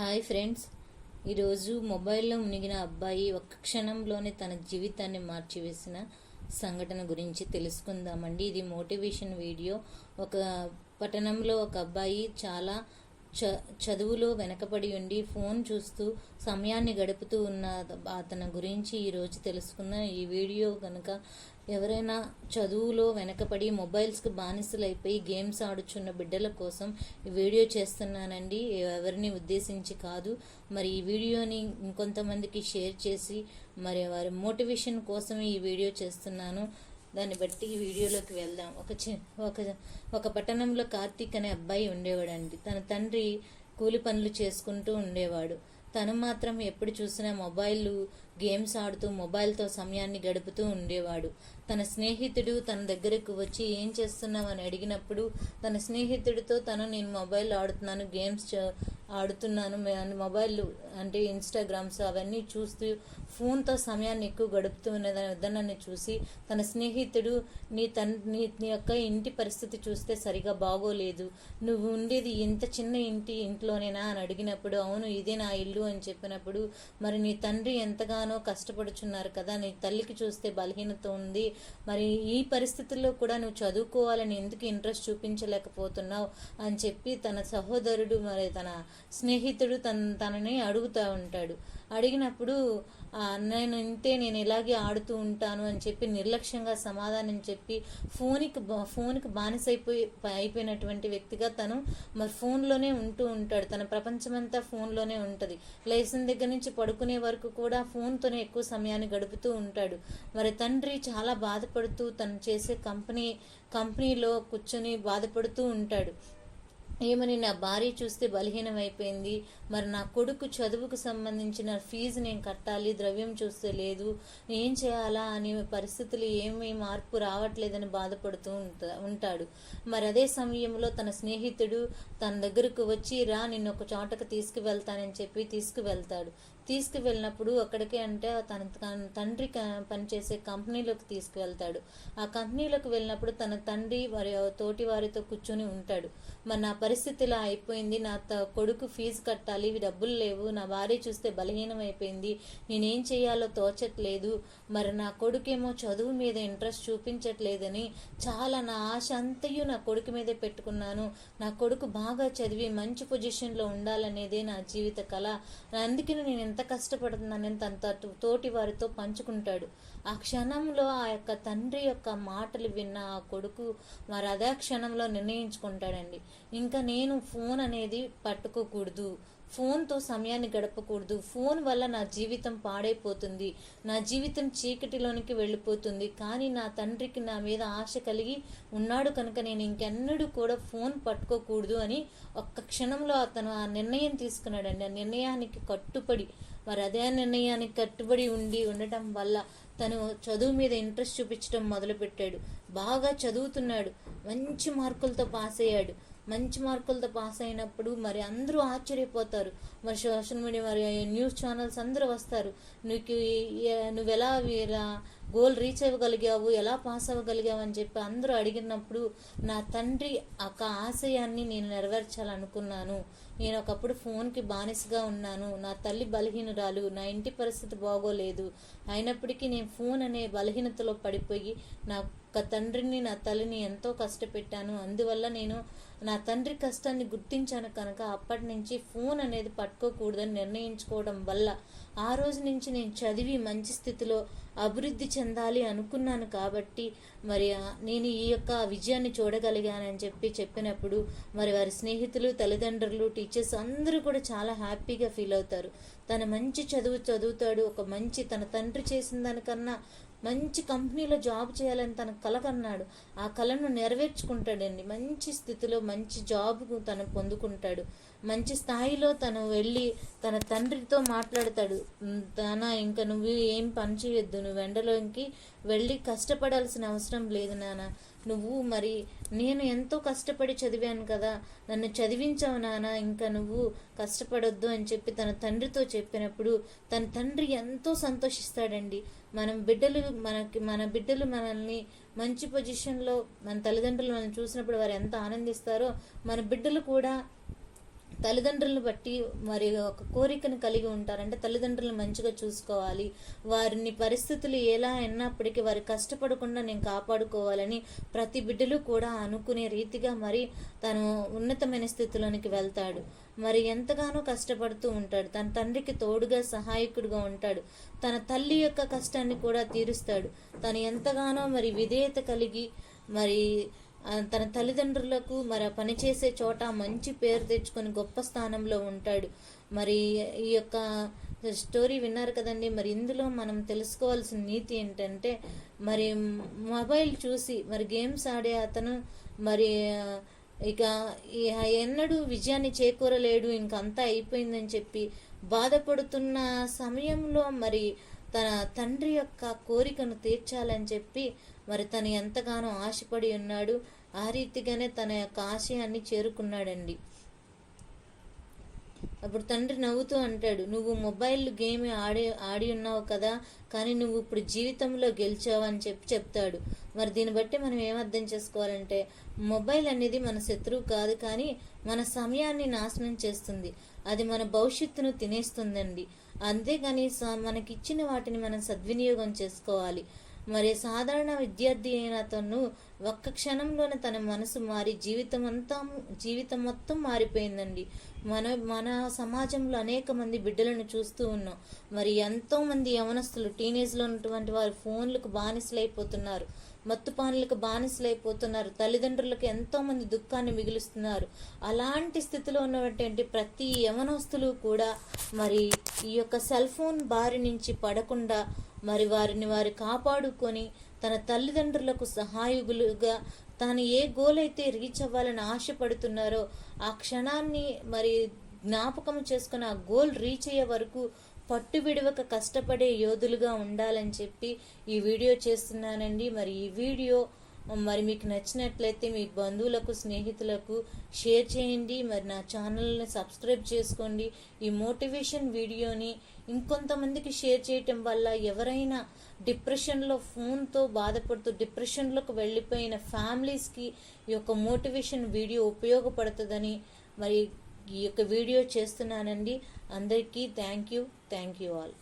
Hi friends. ఈరోజు మొబైల్లో మునిగిన అబ్బాయి ఒక్క క్షణంలోనే తన జీవితాన్ని మార్చివేసిన సంఘటన గురించి తెలుసుకుందామండి. ఇది మోటివేషన్ వీడియో. ఒక పట్టణంలో ఒక అబ్బాయి చాలా చ చదువులో వెనకబడి ఉండి ఫోన్ చూస్తూ సమయాన్ని గడుపుతూ ఉన్న అతని గురించి ఈరోజు తెలుసుకుందాం. ఈ వీడియో కనుక ఎవరైనా చదువులో వెనకబడి మొబైల్స్కి బానిసలైపోయి గేమ్స్ ఆడుచున్న బిడ్డల కోసం ఈ వీడియో చేస్తున్నానండి. ఎవరిని ఉద్దేశించి కాదు. మరి ఈ వీడియోని ఇంకొంతమందికి షేర్ చేసి మరి వారి మోటివేషన్ కోసం ఈ వీడియో చేస్తున్నాను. దాన్ని బట్టి ఈ వీడియోలోకి వెళ్దాం. ఒక చి ఒక ఒక పట్టణంలో కార్తీక్ అనే అబ్బాయి ఉండేవాడండి. తన తండ్రి కూలి పనులు చేసుకుంటూ ఉండేవాడు. తను మాత్రం ఎప్పుడు చూసినా మొబైల్ గేమ్స్ ఆడుతూ మొబైల్తో సమయాన్ని గడుపుతూ ఉండేవాడు. తన స్నేహితుడు తన దగ్గరకు వచ్చి ఏం చేస్తున్నావు? అని అడిగినప్పుడు తన స్నేహితుడితో తను నేను మొబైల్ ఆడుతున్నాను గేమ్స్ ఆడుతున్నాను. మొబైల్ అంటే ఇన్స్టాగ్రామ్స్ అవన్నీ చూస్తూ ఫోన్తో సమయాన్ని ఎక్కువ గడుపుతూ ఉన్నదని వద్దనని చూసి తన స్నేహితుడు నీ తన్ నీ నీ యొక్క ఇంటి పరిస్థితి చూస్తే సరిగా బాగోలేదు. నువ్వు ఉండేది ఇంత చిన్న ఇంటి ఇంట్లోనేనా అని అడిగినప్పుడు అవును ఇదే నా ఇల్లు అని చెప్పినప్పుడు మరి నీ తండ్రి ఎంతగానో కష్టపడుచున్నారు కదా నీ తల్లికి చూస్తే బలహీనత ఉంది. మరి ఈ పరిస్థితుల్లో కూడా నువ్వు చదువుకోవాలని ఎందుకు ఇంట్రెస్ట్ చూపించలేకపోతున్నావు అని చెప్పి తన సహోదరుడు మరి తన స్నేహితుడు తన తనని అడుగుతూ ఉంటాడు. అడిగినప్పుడు నేను ఇంతే నేను ఇలాగే ఆడుతూ ఉంటాను అని చెప్పి నిర్లక్ష్యంగా సమాధానం చెప్పి ఫోన్కి బా- ఫోన్కి బానిసైపోయి అయిపోయినటువంటి వ్యక్తిగా తను మరి ఫోన్లోనే ఉంటూ ఉంటాడు. తన ప్రపంచమంతా ఫోన్లోనే ఉంటుంది. లేచిన దగ్గర నుంచి పడుకునే వరకు కూడా ఫోన్తోనే ఎక్కువ సమయాన్ని గడుపుతూ ఉంటాడు. మరి తండ్రి చాలా బాధపడుతూ తను చేసే కంపెనీ కంపెనీలో కూర్చొని బాధపడుతూ ఉంటాడు. ఏమని నా భార్య చూస్తే బలహీనమైపోయింది. మరి నా కొడుకు చదువుకు సంబంధించిన ఫీజు నేను కట్టాలి ద్రవ్యం చూస్తే లేదు. ఏం చేయాలా అనే పరిస్థితులు ఏమీ మార్పు రావట్లేదని బాధపడుతూ ఉంటాడు. మరి అదే సమయంలో తన స్నేహితుడు తన దగ్గరకు వచ్చి రా నిన్ను ఒక చోటకు తీసుకువెళ్తానని చెప్పి తీసుకువెళ్తాడు. తీసుకువెళ్ళినప్పుడు అక్కడికి అంటే తన తన తండ్రి పనిచేసే కంపెనీలోకి తీసుకువెళ్తాడు. ఆ కంపెనీలోకి వెళ్ళినప్పుడు తన తండ్రి వారి తోటి వారితో కూర్చొని ఉంటాడు. మరి నా పరిస్థితి ఇలా అయిపోయింది. నా త- కొడుకు ఫీజు కట్టాలి. ఇవి డబ్బులు లేవు. నా భార్య చూస్తే బలహీనం అయిపోయింది నేనేం చేయాలో తోచట్లేదు. మరి నా కొడుకేమో చదువు మీద ఇంట్రెస్ట్ చూపించట్లేదని చాలా నా ఆశ అంతయు నా కొడుకు మీదే పెట్టుకున్నాను. నా కొడుకు బాగా చదివి మంచి పొజిషన్లో ఉండాలనేదే నా జీవిత కళ. అందుకని నేను ఎంత కష్టపడుతున్నానని తన తోటి- తోటి వారితో పంచుకుంటాడు. ఆ క్షణంలో ఆ యొక్క తండ్రి యొక్క మాటలు విన్న ఆ కొడుకు మరి అదే క్షణంలో నిర్ణయించుకుంటాడండి. ఇంకా నేను ఫోన్ అనేది పట్టుకోకూడదు. ఫోన్తో సమయాన్ని గడపకూడదు. ఫోన్ వల్ల నా జీవితం పాడైపోతుంది. నా జీవితం చీకటిలోనికి వెళ్ళిపోతుంది. కానీ నా తండ్రికి నా మీద ఆశ కలిగి ఉన్నాడు కనుక నేను ఇంకెన్నడూ కూడా ఫోన్ పట్టుకోకూడదు అని ఒక్క క్షణంలో అతను ఆ నిర్ణయం తీసుకున్నాడండి. ఆ నిర్ణయానికి కట్టుబడి మరి అదే నిర్ణయానికి కట్టుబడి ఉండి ఉండటం వల్ల తను చదువు మీద ఇంట్రెస్ట్ చూపించడం మొదలుపెట్టాడు. బాగా చదువుతున్నాడు. మంచి మార్కులతో పాస్ అయ్యాడు. మంచి మార్కులతో పాస్ అయినప్పుడు మరి అందరూ ఆశ్చర్యపోతారు. మరి సోషల్ మీడియా మరి న్యూస్ ఛానల్స్ అందరూ వస్తారు. నీకు నువ్వెలా నువ్వు ఎలా ఇలా గోల్ రీచ్ అవ్వగలిగావు ఎలా పాస్ అవ్వగలిగావు అని చెప్పి అందరూ అడిగినప్పుడు నా తండ్రి ఒక ఆశయాన్ని నేను నెరవేర్చాలనుకున్నాను. నేను ఒకప్పుడు ఫోన్కి బానిసగా ఉన్నాను. నా తల్లి బలహీనురాలు నా ఇంటి పరిస్థితి బాగోలేదు. అయినప్పటికీ నేను ఫోన్ అనే బలహీనతలో పడిపోయి నా ఒక తండ్రిని నా తల్లిని ఎంతో కష్టపెట్టాను. అందువల్ల నేను నా తండ్రి కష్టాన్ని గుర్తించాను కనుక అప్పటి నుంచి ఫోన్ అనేది పట్టుకోకూడదని నిర్ణయించుకోవడం వల్ల ఆ రోజు నుంచి నేను చదివి మంచి స్థితిలో అభివృద్ధి చెందాలి అనుకున్నాను కాబట్టి మరి నేను ఈ యొక్క విజయాన్ని చూడగలిగానని చెప్పి చెప్పినప్పుడు మరి వారి స్నేహితులు తల్లిదండ్రులు టీచర్స్ అందరూ కూడా చాలా హ్యాపీగా ఫీల్ అవుతారు. తన మంచి చదువు చదువుతాడు ఒక మంచి తన తండ్రి చేసిన దానికన్నా మంచి కంపెనీలో జాబ్ చేయాలని తన కల కన్నాడు. ఆ కళను నెరవేర్చుకుంటాడండి. మంచి స్థితిలో మంచి జాబ్ తను పొందుకుంటాడు. మంచి స్థాయిలో తను వెళ్ళి తన తండ్రితో మాట్లాడతాడు. "ఉమ్, నాన్న ఇంకా నువ్వు ఏం పని చేయొద్దు. నువ్వు ఎండలోకి వెళ్ళి కష్టపడాల్సిన అవసరం లేదు నాన్న నువ్వు మరి నేను ఎంతో కష్టపడి చదివాను కదా. నన్ను చదివించావు నాన్న ఇంకా నువ్వు కష్టపడొద్దు అని చెప్పి తన తండ్రితో చెప్పినప్పుడు తన తండ్రి ఎంతో సంతోషిస్తాడండి. మనం బిడ్డలు మనకి మన బిడ్డలు మనల్ని మంచి పొజిషన్లో మన తల్లిదండ్రులు మనం చూసినప్పుడు వారు ఎంత ఆనందిస్తారో మన బిడ్డలు కూడా తల్లిదండ్రులను బట్టి మరి ఒక కోరికను కలిగి ఉంటారంటే తల్లిదండ్రులు తల్లిదండ్రులను మంచిగా చూసుకోవాలి. వారిని పరిస్థితులు ఎలా అయినప్పటికీ వారి కష్టపడకుండా నేను కాపాడుకోవాలని ప్రతి బిడ్డలు కూడా అనుకునే రీతిగా మరి తను ఉన్నతమైన స్థితిలోనికి వెళ్తాడు. మరి ఎంతగానో కష్టపడుతూ ఉంటాడు. తన తండ్రికి తోడుగా సహాయకుడుగా ఉంటాడు. తన తల్లి యొక్క కష్టాన్ని కూడా తీరుస్తాడు. తను ఎంతగానో మరి విధేయత కలిగి మరి తన తల్లిదండ్రులకు మరి పనిచేసే చోట మంచి పేరు తెచ్చుకొని గొప్ప స్థానంలో ఉంటాడు. మరి ఈ యొక్క స్టోరీ విన్నారు కదండి. మరి ఇందులో మనం తెలుసుకోవాల్సిన నీతి ఏంటంటే మరి మొబైల్ చూసి మరి గేమ్స్ ఆడే అతను మరి ఇక ఈ ఎన్నడూ విజయాన్ని చేకూరలేడు ఇంక అంతా అయిపోయిందని చెప్పి బాధపడుతున్న సమయంలో మరి తన తండ్రి యొక్క కోరికను తీర్చాలని చెప్పి మరి తను ఎంతగానో ఆశపడి ఉన్నాడు. ఆ రీతిగానే తన యొక్క ఆశయాన్ని చేరుకున్నాడండి. అప్పుడు తండ్రి నవ్వుతూ అంటాడు నువ్వు మొబైల్ గేమ్ ఆడి ఆడి ఉన్నావు కదా కానీ నువ్వు ఇప్పుడు జీవితంలో గెలిచావు అని చెప్పి చెప్తాడు. మరి దీన్ని బట్టి మనం ఏం అర్థం చేసుకోవాలంటే మొబైల్ అనేది మన శత్రువు కాదు కానీ మన సమయాన్ని నాశనం చేస్తుంది. అది మన భవిష్యత్తును తినేస్తుందండి. అంతేగాని స- మనకిచ్చిన వాటిని మనం సద్వినియోగం చేసుకోవాలి. మరి సాధారణ విద్యార్థి అయిన తను ఒక్క క్షణంలోనే తన మనసు మారి జీవితం అంతా జీవితం మొత్తం మారిపోయిందండి. మన మన సమాజంలో అనేక మంది బిడ్డలను చూస్తూ ఉన్నాం. మరి ఎంతోమంది యవనస్తులు టీనేజ్లో ఉన్నటువంటి వారు ఫోన్లకు బానిసలైపోతున్నారు. మత్తుపానులకు బానిసలైపోతున్నారు. తల్లిదండ్రులకు ఎంతో మంది దుఃఖాన్ని మిగులుస్తున్నారు. అలాంటి స్థితిలో ఉన్నటువంటి ప్రతి యవనస్తులు కూడా మరి ఈ యొక్క సెల్ ఫోన్ బారి నుంచి పడకుండా మరి వారిని వారు కాపాడుకొని తన తల్లిదండ్రులకు సహాయకులుగా తాను ఏ గోల్ అయితే రీచ్ అవ్వాలని ఆశపడుతున్నారో ఆ క్షణాన్ని మరి జ్ఞాపకం చేసుకుని ఆ గోల్ రీచ్ అయ్యే వరకు పట్టు విడవక కష్టపడే యోధులుగా ఉండాలని చెప్పి ఈ వీడియో చేస్తున్నానండి. మరి ఈ వీడియో మరి మీకు నచ్చినట్లయితే మీ బంధువులకు స్నేహితులకు షేర్ చేయండి. మరి నా ఛానల్ని సబ్స్క్రైబ్ చేసుకోండి. ఈ మోటివేషన్ వీడియోని ఇంకొంతమందికి షేర్ చేయటం వల్ల ఎవరైనా డిప్రెషన్లో ఫోన్తో బాధపడుతూ డిప్రెషన్లోకి వెళ్ళిపోయిన ఫ్యామిలీస్కి ఈ యొక్క మోటివేషన్ వీడియో ఉపయోగపడుతుందని మరి ఈ యొక్క వీడియో చేస్తున్నానండి. అందరికీ thank you. Thank you all.